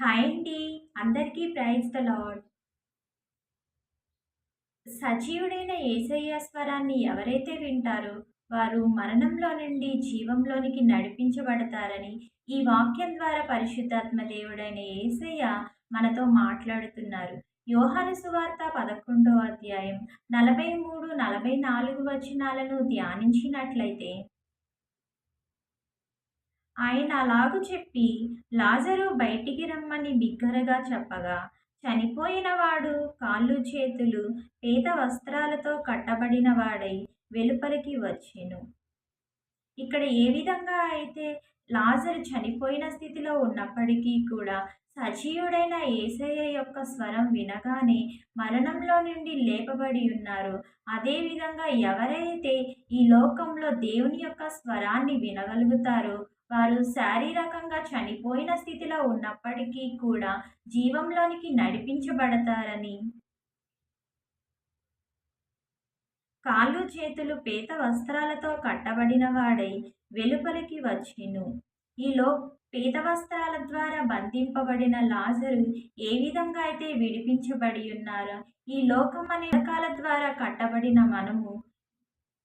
Hi అండి. అందరికీ praise the lord సజీవుడైన ఏసయ్య స్వరాన్ని ఎవరైతే వింటారో వారు మరణంలో నుండి జీవంలోనికి నడిపించబడతారని ఈ వాక్యం ద్వారా పరిశుద్ధాత్మ దేవుడైన ఏసయ్య మనతో మాట్లాడుతున్నారు. యోహాను సువార్త పదకొండో అధ్యాయం నలభై మూడు నలభై నాలుగు వచనాలను ధ్యానించినట్లయితే ఆయన అలాగు చెప్పి లాజరు బయటికి రమ్మని బిగ్గరగా చెప్పగా చనిపోయినవాడు కాళ్ళు చేతులు పేద వస్త్రాలతో కట్టబడిన వాడై వెలుపలికి వచ్చెను. ఇక్కడ ఏ విధంగా అయితే లాజరు చనిపోయిన స్థితిలో ఉన్నప్పటికీ కూడా సజీవుడైన ఏసయ్య యొక్క స్వరం వినగానే మరణంలో నుండి లేపబడి ఉన్నారు. అదేవిధంగా ఎవరైతే ఈ లోకంలో దేవుని యొక్క స్వరాన్ని వినగలుగుతారో వారు శారీరకంగా చనిపోయిన స్థితిలో ఉన్నప్పటికీ కూడా జీవంలోనికి నడిపించబడతారని కాళ్ళు చేతులు పేత వస్త్రాలతో కట్టబడిన వాడై వెలుపలికి వచ్చిను. ఈలో పేద వస్త్రాల ద్వారా బంధింపబడిన లాజరు ఏ విధంగా అయితే విడిపించబడి ఉన్నారో ఈ లోకం అనే రకాల ద్వారా కట్టబడిన మనము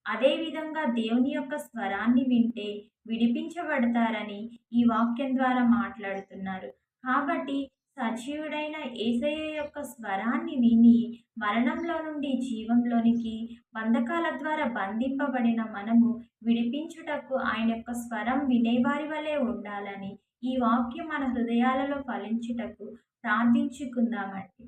అదేవిధంగా దేవుని యొక్క స్వరాన్ని వింటే విడిపించబడతారని ఈ వాక్యం ద్వారా మాట్లాడుతున్నారు. కాబట్టి సజీవుడైన ఏసయ్య యొక్క స్వరాన్ని విని మరణంలో నుండి జీవంలోనికి బంధకాల ద్వారా బంధింపబడిన మనము విడిపించుటకు ఆయన యొక్క స్వరం వినేవారి వలె ఉండాలని ఈ వాక్యం మన హృదయాలలో ఫలించుటకు ప్రార్థించుకుందామండి.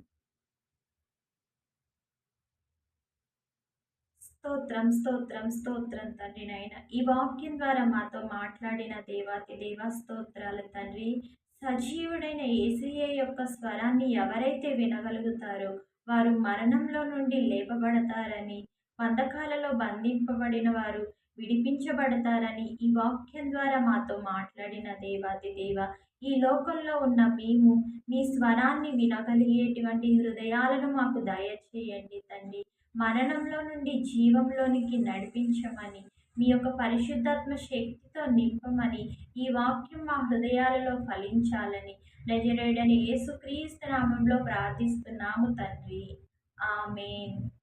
స్తోత్రం స్తోత్రం స్తోత్రం తండ్రి నాయన. ఈ వాక్యం ద్వారా మాతో మాట్లాడిన దేవాతి దేవ స్తోత్రాలు తండ్రి. సజీవుడైన ఏసీఏ యొక్క స్వరాన్ని ఎవరైతే వినగలుగుతారో వారు మరణంలో నుండి లేపబడతారని బంధకాలలో బంధింపబడిన వారు విడిపించబడతారని ఈ వాక్యం ద్వారా మాతో మాట్లాడిన దేవాతి దేవ ఈ లోకంలో ఉన్న మేము మీ స్వరాన్ని వినగలిగేటువంటి హృదయాలను మాకు దయచేయండి తండ్రి. మరణంలో నుండి జీవంలోనికి నడిపించమని మీ యొక్క పరిశుద్ధాత్మ శక్తితో నింపమని ఈ వాక్యం మా హృదయాలలో ఫలించాలని నజరేడని యేసుక్రీస్తు నామంలో ప్రార్థిస్తున్నాము తండ్రి. ఆమెన్.